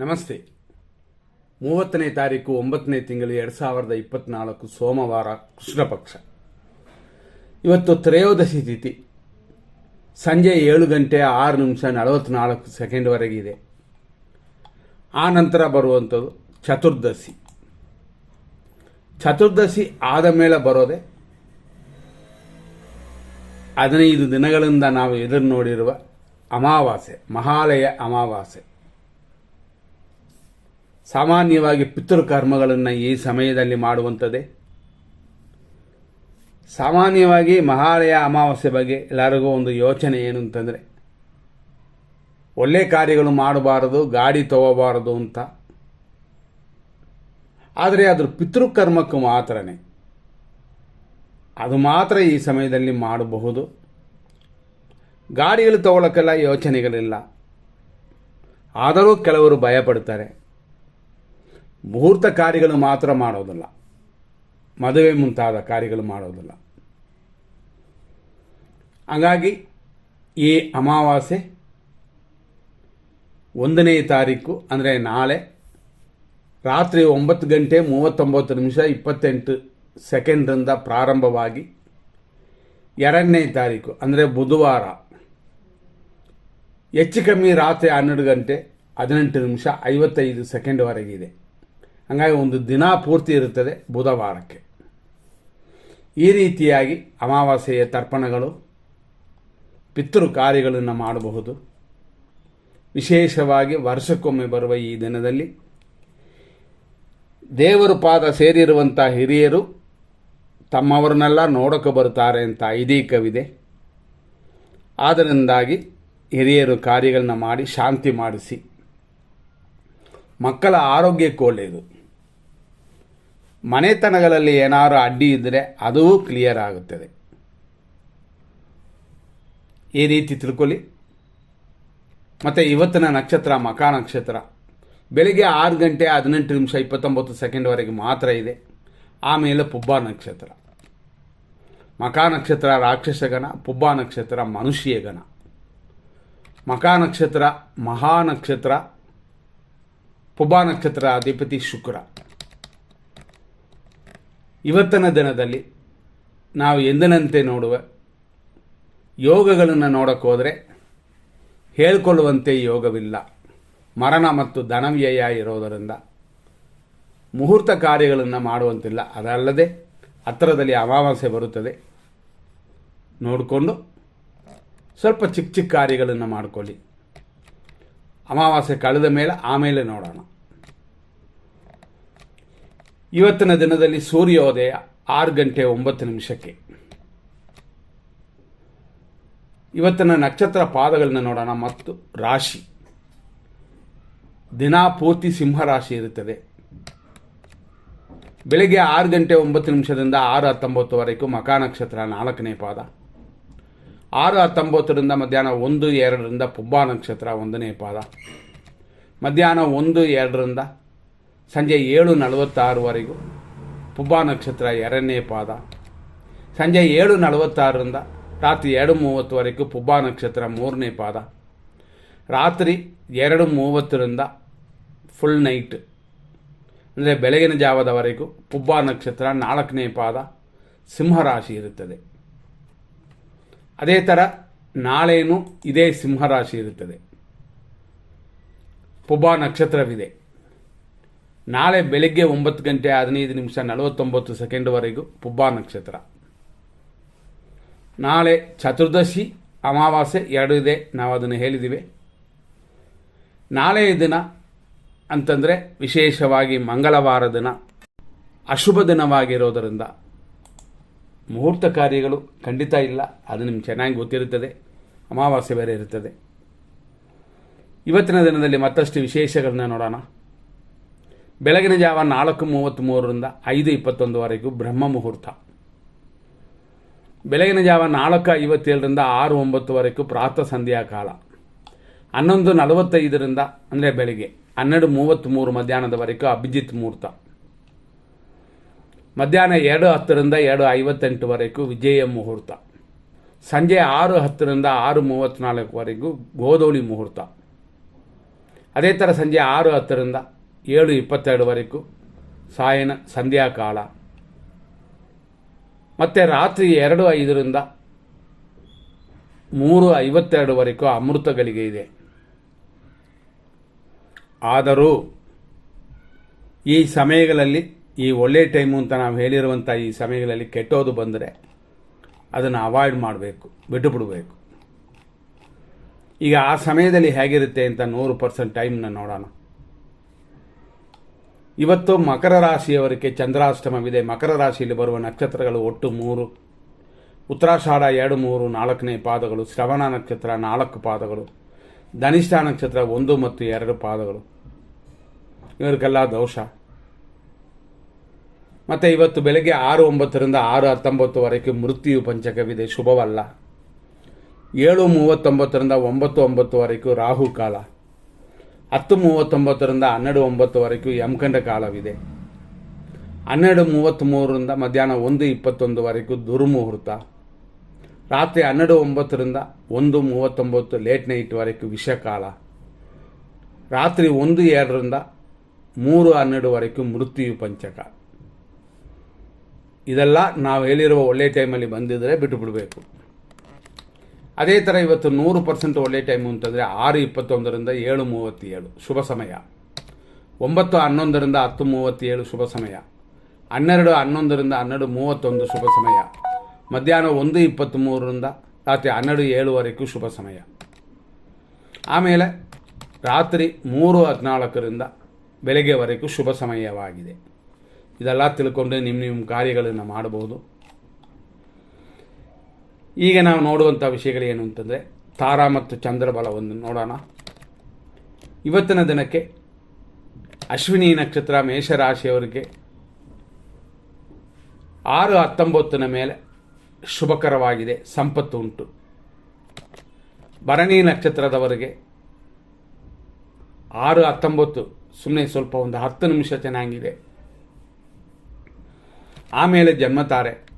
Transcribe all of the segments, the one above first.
ನಮಸ್ತೆ. ಮೂವತ್ತನೇ ತಾರೀಕು ಒಂಬತ್ತನೇ ತಿಂಗಳು ಎರಡು ಸಾವಿರದ ಇಪ್ಪತ್ನಾಲ್ಕು ಸೋಮವಾರ ಕೃಷ್ಣ ಪಕ್ಷ ಇವತ್ತು ತ್ರಯೋದಶಿ ತಿಥಿ. ಸಂಜೆ ಏಳು ಗಂಟೆ ಆರು ನಿಮಿಷ ನಲವತ್ತ್ನಾಲ್ಕು ಸೆಕೆಂಡ್ವರೆಗಿದೆ ಆ ನಂತರ ಬರುವಂಥದ್ದು ಚತುರ್ದಶಿ. ಚತುರ್ದಶಿ ಆದ ಮೇಲೆ ಬರೋದೆ ಹದಿನೈದು ದಿನಗಳಿಂದ ನಾವು ಎದುರು ನೋಡಿರುವ ಅಮಾವಾಸ್ಯೆ, ಮಹಾಲಯ ಅಮಾವಾಸ್ಯೆ. ಸಾಮಾನ್ಯವಾಗಿ ಪಿತೃಕರ್ಮಗಳನ್ನು ಈ ಸಮಯದಲ್ಲಿ ಮಾಡುವಂಥದ್ದೇ ಸಾಮಾನ್ಯವಾಗಿ ಮಹಾಲಯ ಅಮಾವಾಸ್ಯೆ ಬಗ್ಗೆ ಎಲ್ಲರಿಗೂ ಒಂದು ಯೋಚನೆ ಏನು ಅಂತಂದರೆ, ಒಳ್ಳೆ ಕಾರ್ಯಗಳು ಮಾಡಬಾರದು, ಗಾಡಿ ತಗೋಬಾರದು ಅಂತ. ಆದರೆ ಅದ್ರ ಪಿತೃಕರ್ಮಕ್ಕೂ ಮಾತ್ರನೇ. ಅದು ಮಾತ್ರ ಈ ಸಮಯದಲ್ಲಿ ಮಾಡಬಹುದು. ಗಾಡಿಗಳು ತಗೊಳ್ಳೋಕ್ಕೆಲ್ಲ ಯೋಚನೆಗಳಿಲ್ಲ. ಆದರೂ ಕೆಲವರು ಭಯಪಡ್ತಾರೆ. ಮುಹೂರ್ತ ಕಾರ್ಯಗಳು ಮಾತ್ರ ಮಾಡೋದಿಲ್ಲ. ಮದುವೆ ಮುಂತಾದ ಕಾರ್ಯಗಳು ಮಾಡೋದಿಲ್ಲ. ಹಾಗಾಗಿ ಈ ಅಮಾವಾಸ್ಯೆ ಒಂದನೇ ತಾರೀಕು ಅಂದರೆ ನಾಳೆ ರಾತ್ರಿ ಒಂಬತ್ತು ಗಂಟೆ ಮೂವತ್ತೊಂಬತ್ತು ನಿಮಿಷ ಇಪ್ಪತ್ತೆಂಟು ಸೆಕೆಂಡ್ರಿಂದ ಪ್ರಾರಂಭವಾಗಿ ಎರಡನೇ ತಾರೀಕು ಅಂದರೆ ಬುಧವಾರ ಹೆಚ್ಚು ಕಮ್ಮಿ ರಾತ್ರಿ ಹನ್ನೆರಡು ಗಂಟೆ ಹದಿನೆಂಟು ನಿಮಿಷ ಐವತ್ತೈದು ಸೆಕೆಂಡ್ವರೆಗಿದೆ ಹಾಗಾಗಿ ಒಂದು ದಿನ ಪೂರ್ತಿ ಇರುತ್ತದೆ ಬುಧವಾರಕ್ಕೆ. ಈ ರೀತಿಯಾಗಿ ಅಮಾವಾಸ್ಯೆಯ ತರ್ಪಣಗಳು ಪಿತೃ ಕಾರ್ಯಗಳನ್ನು ಮಾಡಬಹುದು. ವಿಶೇಷವಾಗಿ ವರ್ಷಕ್ಕೊಮ್ಮೆ ಬರುವ ಈ ದಿನದಲ್ಲಿ ದೇವರು ಪಾದ ಸೇರಿರುವಂಥ ಹಿರಿಯರು ತಮ್ಮವರನ್ನೆಲ್ಲ ನೋಡಕ್ಕೆ ಬರುತ್ತಾರೆ ಅಂತ ಐದೀಕವಿದೆ ಆದ್ದರಿಂದಾಗಿ ಹಿರಿಯರು ಕಾರ್ಯಗಳನ್ನ ಮಾಡಿ ಶಾಂತಿ ಮಾಡಿಸಿ ಮಕ್ಕಳ ಆರೋಗ್ಯಕ್ಕೆ ಒಳ್ಳೆಯದು. ಮನೆತನಗಳಲ್ಲಿ ಏನಾದರೂ ಅಡ್ಡಿ ಇದ್ದರೆ ಅದೂ ಕ್ಲಿಯರ್ ಆಗುತ್ತದೆ. ಈ ರೀತಿ ತಿಳ್ಕೊಳ್ಳಿ. ಮತ್ತು ಇವತ್ತಿನ ನಕ್ಷತ್ರ, ಮಕ ನಕ್ಷತ್ರ. ಬೆಳಿಗ್ಗೆ ಆರು ಗಂಟೆ ಹದಿನೆಂಟು ನಿಮಿಷ ಇಪ್ಪತ್ತೊಂಬತ್ತು ಸೆಕೆಂಡ್ವರೆಗೆ ಮಾತ್ರ ಇದೆ. ಆಮೇಲೆ ಪುಬ್ಬ ನಕ್ಷತ್ರ. ಮಕ ನಕ್ಷತ್ರ ರಾಕ್ಷಸಗಣ ಪುಬ್ಬ ನಕ್ಷತ್ರ ಮನುಷ್ಯ ಗಣ ಮಕ ನಕ್ಷತ್ರ ಮಹಾ ನಕ್ಷತ್ರ ಪುಬ್ಬ ನಕ್ಷತ್ರ ಅಧಿಪತಿ ಶುಕ್ರ. ಇವತ್ತಿನ ದಿನದಲ್ಲಿ ನಾವು ಎಂದಿನಂತೆ ನೋಡುವ, ಯೋಗಗಳನ್ನು ನೋಡಕ್ಕೆ ಹೋದರೆ ಹೇಳಿಕೊಳ್ಳುವಂತೆ ಯೋಗವಿಲ್ಲ. ಮರಣ ಮತ್ತು ಧನವ್ಯಯ ಇರೋದರಿಂದ ಮುಹೂರ್ತ ಕಾರ್ಯಗಳನ್ನು ಮಾಡುವಂತಿಲ್ಲ. ಅದಲ್ಲದೆ ಹತ್ತಿರದಲ್ಲಿ ಅಮಾವಾಸ್ಯೆ ಬರುತ್ತದೆ. ನೋಡಿಕೊಂಡು ಸ್ವಲ್ಪ ಚಿಕ್ಕ ಚಿಕ್ಕ ಕಾರ್ಯಗಳನ್ನು ಮಾಡಿಕೊಳ್ಳಿ. ಅಮಾವಾಸ್ಯೆ ಕಳೆದ ಮೇಲೆ ಆಮೇಲೆ ನೋಡೋಣ. ಇವತ್ತಿನ ದಿನದಲ್ಲಿ ಸೂರ್ಯೋದಯ ಆರು ಗಂಟೆ ಒಂಬತ್ತು ನಿಮಿಷಕ್ಕೆ. ಇವತ್ತಿನ ನಕ್ಷತ್ರ ಪಾದಗಳನ್ನ ನೋಡೋಣ. ಮತ್ತು ರಾಶಿ. ದಿನ ಪೂರ್ತಿ ಸಿಂಹರಾಶಿ ಇರುತ್ತದೆ. ಬೆಳಿಗ್ಗೆ ಆರು ಗಂಟೆ ಒಂಬತ್ತು ನಿಮಿಷದಿಂದ ಆರು ಹತ್ತೊಂಬತ್ತುವರೆಗೂ ಮಕಾ ನಕ್ಷತ್ರ ನಾಲ್ಕನೇ ಪಾದ. ಆರು ಹತ್ತೊಂಬತ್ತರಿಂದ ಮಧ್ಯಾಹ್ನ ಒಂದು, ಎರಡರಿಂದ ಪುಬ್ಬ ನಕ್ಷತ್ರ ಒಂದನೇ ಪಾದ. ಮಧ್ಯಾಹ್ನ ಒಂದು, ಎರಡರಿಂದ ಸಂಜೆ ಏಳು ನಲವತ್ತಾರುವರೆಗೂ ಪುಬ್ಬಾ ನಕ್ಷತ್ರ ಎರಡನೇ ಪಾದ. ಸಂಜೆ ಏಳು ನಲವತ್ತಾರರಿಂದ ರಾತ್ರಿ ಎರಡು ಮೂವತ್ತುವರೆಗೂ ಪುಬ್ಬಾ ನಕ್ಷತ್ರ ಮೂರನೇ ಪಾದ. ರಾತ್ರಿ ಎರಡು ಮೂವತ್ತರಿಂದ ಫುಲ್ ನೈಟ್ ಅಂದರೆ ಬೆಳಗಿನ ಜಾವದವರೆಗೂ ಪುಬ್ಬಾ ನಕ್ಷತ್ರ ನಾಲ್ಕನೇ ಪಾದ ಸಿಂಹರಾಶಿ ಇರುತ್ತದೆ. ಅದೇ ಥರ ನಾಳೆಯೂ ಇದೇ ಸಿಂಹರಾಶಿ ಇರುತ್ತದೆ. ಪುಬ್ಬಾ ನಕ್ಷತ್ರವಿದೆ. ನಾಳೆ ಬೆಳಗ್ಗೆ ಒಂಬತ್ತು ಗಂಟೆ ಹದಿನೈದು ನಿಮಿಷ ನಲವತ್ತೊಂಬತ್ತು ಸೆಕೆಂಡ್ವರೆಗೂ ಪುಬ್ಬಾ ನಕ್ಷತ್ರ. ನಾಳೆ ಚತುರ್ದಶಿ, ಅಮಾವಾಸ್ಯೆ ಎರಡು ಇದೆ, ನಾವು ಅದನ್ನು ಹೇಳಿದ್ದೀವಿ ನಾಳೆಯ ದಿನ ಅಂತಂದರೆ ವಿಶೇಷವಾಗಿ ಮಂಗಳವಾರ ದಿನ, ಅಶುಭ ದಿನವಾಗಿರೋದರಿಂದ ಮುಹೂರ್ತ ಕಾರ್ಯಗಳು ಖಂಡಿತ ಇಲ್ಲ, ಅದು ನಿಮ್ಗೆ ಚೆನ್ನಾಗಿ ಗೊತ್ತಿರುತ್ತದೆ, ಅಮಾವಾಸ್ಯೆ ಬೇರೆ ಇರುತ್ತದೆ. ಇವತ್ತಿನ ದಿನದಲ್ಲಿ ಮತ್ತಷ್ಟು ವಿಶೇಷಗಳನ್ನ ನೋಡೋಣ. ಬೆಳಗಿನ ಜಾವ ನಾಲ್ಕು ಮೂವತ್ತ್ಮೂರರಿಂದ ಐದು ಇಪ್ಪತ್ತೊಂದುವರೆಗೂ ಬ್ರಹ್ಮ ಮುಹೂರ್ತ. ಬೆಳಗಿನ ಜಾವ ನಾಲ್ಕು ಐವತ್ತೇಳರಿಂದ ಆರು ಒಂಬತ್ತುವರೆಗೂ ಪ್ರಾತಃ ಸಂಧ್ಯಾ ಕಾಲ. ಹನ್ನೊಂದು ನಲವತ್ತೈದರಿಂದ ಅಂದರೆ ಬೆಳಿಗ್ಗೆ ಹನ್ನೆರಡು ಮೂವತ್ತ್ಮೂರು ಮಧ್ಯಾಹ್ನದವರೆಗೂ ಅಭಿಜಿತ್ ಮುಹೂರ್ತ. ಮಧ್ಯಾಹ್ನ ಎರಡು ಹತ್ತರಿಂದ ಎರಡು ಐವತ್ತೆಂಟುವರೆಗೂ ವಿಜಯ ಮುಹೂರ್ತ. ಸಂಜೆ ಆರು ಹತ್ತರಿಂದ ಆರು ಮೂವತ್ತ್ನಾಲ್ಕುವರೆಗೂ ಗೋಧೂಳಿ ಮುಹೂರ್ತ. ಅದೇ ಥರ ಸಂಜೆ ಆರು ಹತ್ತರಿಂದ ಏಳು ಇಪ್ಪತ್ತೆರಡುವರೆಗೂ ಸಾಯನ ಸಂಧ್ಯಾಕಾಲ. ಮತ್ತು ರಾತ್ರಿ ಎರಡು ಐದರಿಂದ ಮೂರು ಐವತ್ತೆರಡುವರೆಗೂ ಅಮೃತಗಳಿಗೆ ಇದೆ. ಆದರೂ ಈ ಸಮಯಗಳಲ್ಲಿ, ಈ ಒಳ್ಳೆಯ ಟೈಮು ಅಂತ ನಾವು ಹೇಳಿರುವಂಥ ಈ ಸಮಯಗಳಲ್ಲಿ ಕೆಟ್ಟೋದು ಬಂದರೆ ಅದನ್ನು ಅವಾಯ್ಡ್ ಮಾಡಬೇಕು ಬಿಟ್ಟು ಬಿಡಬೇಕು ಈಗ ಆ ಸಮಯದಲ್ಲಿ ಹೇಗಿರುತ್ತೆ ಅಂತ ನೂರು ಪರ್ಸೆಂಟ್ ಟೈಮ್ನ ನೋಡೋಣ. ಇವತ್ತು ಮಕರ ರಾಶಿಯವರಿಗೆ ಚಂದ್ರಾಷ್ಟಮವಿದೆ. ಮಕರ ರಾಶಿಯಲ್ಲಿ ಬರುವ ನಕ್ಷತ್ರಗಳು ಒಟ್ಟು ಮೂರು. ಉತ್ತರಾಷಾಢ ಎರಡು, ಮೂರು, ನಾಲ್ಕನೇ ಪಾದಗಳು, ಶ್ರವಣ ನಕ್ಷತ್ರ ನಾಲ್ಕು ಪಾದಗಳು, ಧನಿಷ್ಠ ನಕ್ಷತ್ರ ಒಂದು ಮತ್ತು ಎರಡು ಪಾದಗಳು. ಇವರಿಗೆಲ್ಲ ದೋಷ. ಮತ್ತು ಇವತ್ತು ಬೆಳಗ್ಗೆ ಆರು, ಒಂಬತ್ತರಿಂದ ಆರು, ಹತ್ತೊಂಬತ್ತುವರೆಗೆ ಮೃತ್ಯು ಪಂಚಕವಿದೆ. ಶುಭವಲ್ಲ. ಏಳು, ಮೂವತ್ತೊಂಬತ್ತರಿಂದ ಒಂಬತ್ತು, ಒಂಬತ್ತುವರೆಗೂ ರಾಹು ಕಾಲ ಹತ್ತು ಮೂವತ್ತೊಂಬತ್ತರಿಂದ ಹನ್ನೆರಡು ಒಂಬತ್ತುವರೆಗೂ ಯಮಕಂಡ ಕಾಲವಿದೆ. ಹನ್ನೆರಡು ಮೂವತ್ತ್ಮೂರರಿಂದ ಮಧ್ಯಾಹ್ನ ಒಂದು ಇಪ್ಪತ್ತೊಂದುವರೆಗೂ ದುರ್ಮುಹೂರ್ತ. ರಾತ್ರಿ ಹನ್ನೆರಡು ಒಂಬತ್ತರಿಂದ ಒಂದು ಮೂವತ್ತೊಂಬತ್ತು ಲೇಟ್ ನೈಟ್ವರೆಗೂ ವಿಷಕಾಲ. ರಾತ್ರಿ ಒಂದು ಎರಡರಿಂದ ಮೂರು ಹನ್ನೆರಡುವರೆಗೂ ಮೃತ್ಯು ಪಂಚಕ. ಇದೆಲ್ಲ ನಾವು ಹೇಳಿರುವ ಒಳ್ಳೆಯ ಟೈಮಲ್ಲಿ ಬಂದಿದ್ದರೆ ಬಿಟ್ಟು ಬಿಡಬೇಕು ಅದೇ ಥರ ಇವತ್ತು ನೂರು ಪರ್ಸೆಂಟ್ ಒಳ್ಳೆಯ ಟೈಮು ಅಂತಂದರೆ ಆರು ಇಪ್ಪತ್ತೊಂದರಿಂದ ಏಳು ಮೂವತ್ತೇಳು ಶುಭ ಸಮಯ. ಒಂಬತ್ತು ಹನ್ನೊಂದರಿಂದ ಹತ್ತು ಮೂವತ್ತೇಳು ಶುಭ ಸಮಯ. ಹನ್ನೆರಡು ಹನ್ನೊಂದರಿಂದ ಹನ್ನೆರಡು ಮೂವತ್ತೊಂದು ಶುಭ ಸಮಯ. ಮಧ್ಯಾಹ್ನ ಒಂದು ಇಪ್ಪತ್ತ್ಮೂರರಿಂದ ರಾತ್ರಿ ಹನ್ನೆರಡು ಏಳುವರೆಗೂ ಶುಭ ಸಮಯ. ಆಮೇಲೆ ರಾತ್ರಿ ಮೂರು ಹದಿನಾಲ್ಕರಿಂದ ಬೆಳಗ್ಗೆವರೆಗೂ ಶುಭ ಸಮಯವಾಗಿದೆ. ಇದೆಲ್ಲ ತಿಳ್ಕೊಂಡು ನಿಮ್ಮ ನಿಮ್ಮ ಕಾರ್ಯಗಳನ್ನು ಮಾಡಬಹುದು ಈಗ ನಾವು ನೋಡುವಂಥ ವಿಷಯಗಳು ಏನು ಅಂತಂದರೆ ತಾರಾ ಮತ್ತು ಚಂದ್ರಬಲವನ್ನು ನೋಡೋಣ. ಇವತ್ತಿನ ದಿನಕ್ಕೆ ಅಶ್ವಿನಿ ನಕ್ಷತ್ರ ಮೇಷರಾಶಿಯವರಿಗೆ ಆರು ಹತ್ತೊಂಬತ್ತಿನ ಮೇಲೆ ಶುಭಕರವಾಗಿದೆ, ಸಂಪತ್ತು ಉಂಟು. ಭರಣಿ ನಕ್ಷತ್ರದವರಿಗೆ ಆರು ಹತ್ತೊಂಬತ್ತು ಸುಮ್ಮನೆ ಸ್ವಲ್ಪ ಒಂದು ಹತ್ತು ನಿಮಿಷ ಚೆನ್ನಾಗಿದೆ. ಆಮೇಲೆ ಜನ್ಮತಾರೆ.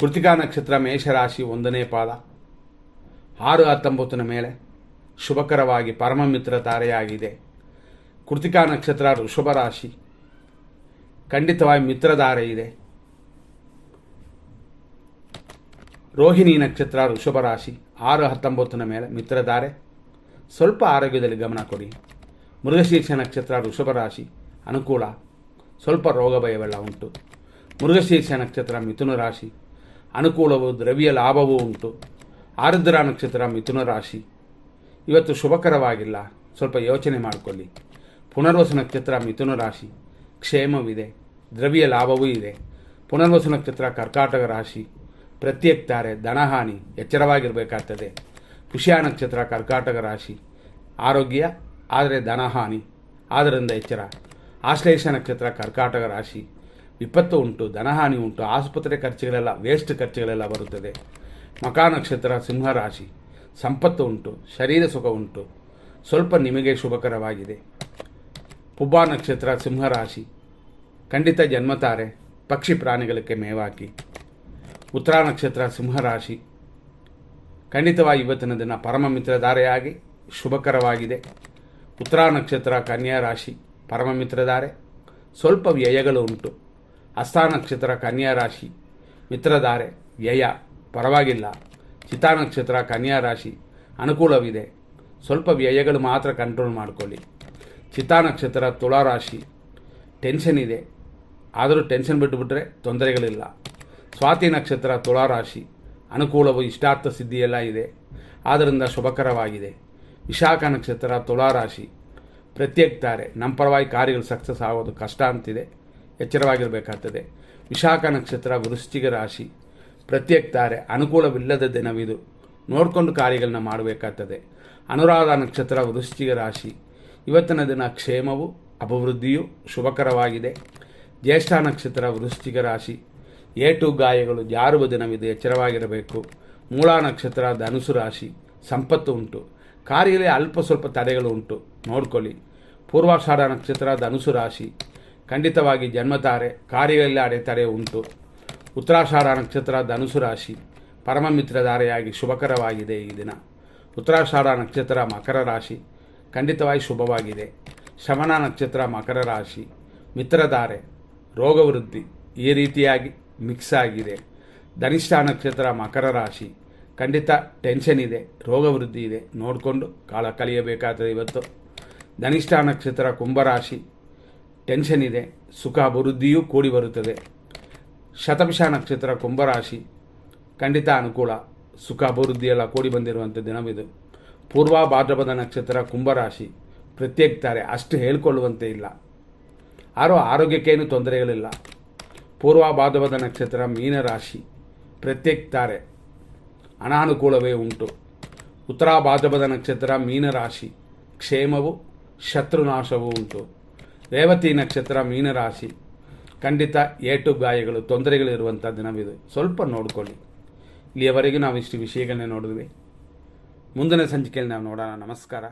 ಕೃತಿಕಾ ನಕ್ಷತ್ರ ಮೇಷರಾಶಿ ಒಂದನೇ ಪಾದ. ಆರು ಹತ್ತೊಂಬತ್ತನ ಮೇಲೆ ಶುಭಕರವಾಗಿ ಪರಮಮಿತ್ರ ತಾರೆಯಾಗಿದೆ. ಕೃತಿಕಾ ನಕ್ಷತ್ರ ಋಷಭ ರಾಶಿ. ಖಂಡಿತವಾಗಿ ಮಿತ್ರಧಾರೆ ಇದೆ. ರೋಹಿಣಿ ನಕ್ಷತ್ರ ಋಷಭ ರಾಶಿ. ಆರು ಹತ್ತೊಂಬತ್ತನ ಮೇಲೆ ಮಿತ್ರಧಾರೆ ಸ್ವಲ್ಪ ಆರೋಗ್ಯದಲ್ಲಿ ಗಮನ ಕೊಡಿ. ಮೃಗಶೀರ್ಷ ನಕ್ಷತ್ರ ಋಷಭ ರಾಶಿ. ಅನುಕೂಲ. ಸ್ವಲ್ಪ ರೋಗ ಭಯವೆಲ್ಲ ಉಂಟು. ಮೃಗಶೀರ್ಷ ನಕ್ಷತ್ರ ಮಿಥುನ ರಾಶಿ. ಅನುಕೂಲವು, ದ್ರವ್ಯ ಲಾಭವೂ ಉಂಟು. ಆರುದ್ರ ನಕ್ಷತ್ರ ಮಿಥುನ ರಾಶಿ. ಇವತ್ತು ಶುಭಕರವಾಗಿಲ್ಲ. ಸ್ವಲ್ಪ ಯೋಚನೆ ಮಾಡಿಕೊಳ್ಳಿ. ಪುನರ್ವಸು ನಕ್ಷತ್ರ ಮಿಥುನ ರಾಶಿ. ಕ್ಷೇಮವಿದೆ. ದ್ರವ್ಯ ಲಾಭವೂ ಇದೆ. ಪುನರ್ವಸು ನಕ್ಷತ್ರ ಕರ್ಕಾಟಕ ರಾಶಿ. ಪ್ರತ್ಯಕ್ತಾರೆ, ಧನಹಾನಿ, ಎಚ್ಚರವಾಗಿರಬೇಕಾಗ್ತದೆ. ಪುಷ್ಯ ನಕ್ಷತ್ರ ಕರ್ಕಾಟಕ ರಾಶಿ. ಆರೋಗ್ಯ, ಆದರೆ ಧನಹಾನಿ ಆದ್ದರಿಂದ ಎಚ್ಚರ. ಆಶ್ಲೇಷ ನಕ್ಷತ್ರ ಕರ್ಕಾಟಕ ರಾಶಿ. ವಿಪತ್ತು ಉಂಟು, ಧನಹಾನಿ ಉಂಟು, ಆಸ್ಪತ್ರೆ ಖರ್ಚುಗಳೆಲ್ಲ ವೇಸ್ಟ್ ಖರ್ಚುಗಳೆಲ್ಲ ಬರುತ್ತದೆ. ಮಕಾ ನಕ್ಷತ್ರ ಸಿಂಹರಾಶಿ ಸಂಪತ್ತು ಉಂಟು, ಶರೀರ ಸುಖ ಉಂಟು. ಸ್ವಲ್ಪ ನಿಮಗೆ ಶುಭಕರವಾಗಿದೆ. ಪುಬ್ಬ ನಕ್ಷತ್ರ ಸಿಂಹರಾಶಿ ಖಂಡಿತ ಜನ್ಮತಾರೆ, ಪಕ್ಷಿ ಪ್ರಾಣಿಗಳಿಗೆ ಮೇವಾಕಿ. ಉತ್ತರ ನಕ್ಷತ್ರ ಸಿಂಹರಾಶಿ ಖಂಡಿತವಾಗಿ ಇವತ್ತಿನ ದಿನ ಪರಮ ಮಿತ್ರಧಾರೆಯಾಗಿ ಶುಭಕರವಾಗಿದೆ. ಉತ್ತರ ನಕ್ಷತ್ರ, ಕನ್ಯಾ ರಾಶಿ, ಪರಮ ಮಿತ್ರಧಾರೆ. ಸ್ವಲ್ಪ ವ್ಯಯಗಳು ಉಂಟು. ಹಸ್ತ ನಕ್ಷತ್ರ ಕನ್ಯಾ ರಾಶಿ ಮಿತ್ರಧಾರೆ, ವ್ಯಯ. ಪರವಾಗಿಲ್ಲ. ಚಿತಾ ನಕ್ಷತ್ರ ಕನ್ಯಾ ರಾಶಿ ಅನುಕೂಲವಿದೆ. ಸ್ವಲ್ಪ ವ್ಯಯಗಳು ಮಾತ್ರ ಕಂಟ್ರೋಲ್ ಮಾಡಿಕೊಳ್ಳಿ. ಚಿತಾ ನಕ್ಷತ್ರ ತುಳಾ ರಾಶಿ ಟೆನ್ಷನ್ ಇದೆ. ಆದರೂ ಟೆನ್ಷನ್ ಬಿಟ್ಟುಬಿಟ್ರೆ ತೊಂದರೆಗಳಿಲ್ಲ. ಸ್ವಾತಿ ನಕ್ಷತ್ರ ತುಳಾರಾಶಿ ಅನುಕೂಲವು ಇಷ್ಟಾರ್ಥ ಸಿದ್ಧಿಯೆಲ್ಲ ಇದೆ. ಆದ್ದರಿಂದ ಶುಭಕರವಾಗಿದೆ. ವಿಶಾಖ ನಕ್ಷತ್ರ ತುಳಾರಾಶಿ ಪ್ರತ್ಯೇಕ ತಾರೆ. ನಮ್ಮ ಪರವಾಗಿ ಕಾರ್ಯಗಳು ಸಕ್ಸಸ್ ಆಗೋದು ಕಷ್ಟ ಅಂತಿದೆ. ಎಚ್ಚರವಾಗಿರಬೇಕಾಗ್ತದೆ. ವಿಶಾಖ ನಕ್ಷತ್ರ ವೃಶ್ಚಿಕ ರಾಶಿ. ಪ್ರತ್ಯೇಕ ತಾರೆ ಅನುಕೂಲವಿಲ್ಲದ ದಿನವಿದು. ನೋಡಿಕೊಂಡು ಕಾರ್ಯಗಳನ್ನ ಮಾಡಬೇಕಾಗ್ತದೆ. ಅನುರಾಧ ನಕ್ಷತ್ರ ವೃಶ್ಚಿಕ ರಾಶಿ. ಇವತ್ತಿನ ದಿನ ಕ್ಷೇಮವು, ಅಭಿವೃದ್ಧಿಯು ಶುಭಕರವಾಗಿದೆ. ಜ್ಯೇಷ್ಠ ನಕ್ಷತ್ರ ವೃಶ್ಚಿಕ ರಾಶಿ. ಏಟು ಗಾಯಗಳು ಜಾರುವ ದಿನವಿದೆ ಎಚ್ಚರವಾಗಿರಬೇಕು. ಮೂಲ ನಕ್ಷತ್ರ ಧನುಸು ರಾಶಿ. ಸಂಪತ್ತು ಉಂಟು. ಕಾರ್ಯದಲ್ಲಿ ಅಲ್ಪ ಸ್ವಲ್ಪ ತಡೆಗಳು ಉಂಟು. ನೋಡ್ಕೊಳ್ಳಿ. ಪೂರ್ವಾಷಾಢ ನಕ್ಷತ್ರ ಧನುಸು ರಾಶಿ. ಖಂಡಿತವಾಗಿ ಜನ್ಮತಾರೆ ಕಾರ್ಯಗಳಲ್ಲಿ ಅಡೆತಡೆ ಉಂಟು. ಉತ್ತರಾಷಾಢ ನಕ್ಷತ್ರ ಧನುಸು ರಾಶಿ, ಪರಮ ಮಿತ್ರಧಾರೆಯಾಗಿ ಶುಭಕರವಾಗಿದೆ ಈ ದಿನ. ಉತ್ತರಾಷಾಢ ನಕ್ಷತ್ರ ಮಕರ ರಾಶಿ, ಖಂಡಿತವಾಗಿ ಶುಭವಾಗಿದೆ. ಶಮನ ನಕ್ಷತ್ರ ಮಕರ ರಾಶಿ ಮಿತ್ರಧಾರೆ ರೋಗವೃದ್ಧಿ ಈ ರೀತಿಯಾಗಿ ಮಿಕ್ಸ್ ಆಗಿದೆ. ಧನಿಷ್ಠ ನಕ್ಷತ್ರ ಮಕರ ರಾಶಿ, ಖಂಡಿತ ಟೆನ್ಷನ್ ಇದೆ ರೋಗವೃದ್ಧಿ ಇದೆ. ನೋಡಿಕೊಂಡು ಕಾಲ ಕಳೆಯಬೇಕಾದರೆ ಇವತ್ತು. ಧನಿಷ್ಠ ನಕ್ಷತ್ರ ಕುಂಭರಾಶಿ ಟೆನ್ಷನ್ ಇದೆ, ಸುಖ, ಅಭಿವೃದ್ಧಿಯೂ ಕೂಡಿ ಬರುತ್ತದೆ. ಶತಭಿಷ ನಕ್ಷತ್ರ, ಕುಂಭರಾಶಿ, ಖಂಡಿತ ಅನುಕೂಲ. ಸುಖ, ಅಭಿವೃದ್ಧಿ ಕೂಡಿ ಬಂದಿರುವಂಥ ದಿನವಿದು. ಪೂರ್ವ ಭಾದ್ರಪದ ನಕ್ಷತ್ರ, ಕುಂಭರಾಶಿ, ಪ್ರತ್ಯೇಕತಾರೆ, ಅಷ್ಟು ಹೇಳ್ಕೊಳ್ಳುವಂತೆ ಇಲ್ಲ. ಆರೋ ಆರೋಗ್ಯಕ್ಕೇನು ತೊಂದರೆಗಳಿಲ್ಲ. ಪೂರ್ವ ಭಾದ್ರಪದ ನಕ್ಷತ್ರ, ಮೀನರಾಶಿ, ಪ್ರತ್ಯೇಕತಾರೆ. ಅನಾನುಕೂಲವೇ ಉಂಟು. ಉತ್ತರ ಭಾದ್ರಪದ ನಕ್ಷತ್ರ, ಮೀನರಾಶಿ, ಕ್ಷೇಮವು, ಶತ್ರುನಾಶವೂ ಉಂಟು. ರೇವತಿ ನಕ್ಷತ್ರ ಮೀನರಾಶಿ ಖಂಡಿತ ಏಟು ಗಾಯಗಳು, ತೊಂದರೆಗಳು ಇರುವಂಥ ದಿನವಿದು. ಸ್ವಲ್ಪ ನೋಡಿಕೊಳ್ಳಿ. ಇಲ್ಲಿಯವರೆಗೂ ನಾವು ಇಷ್ಟು ವಿಷಯಗಳನ್ನೇ ನೋಡಿದ್ವಿ. ಮುಂದಿನ ಸಂಚಿಕೆಯಲ್ಲಿ ನಾವು ನೋಡೋಣ. ನಮಸ್ಕಾರ.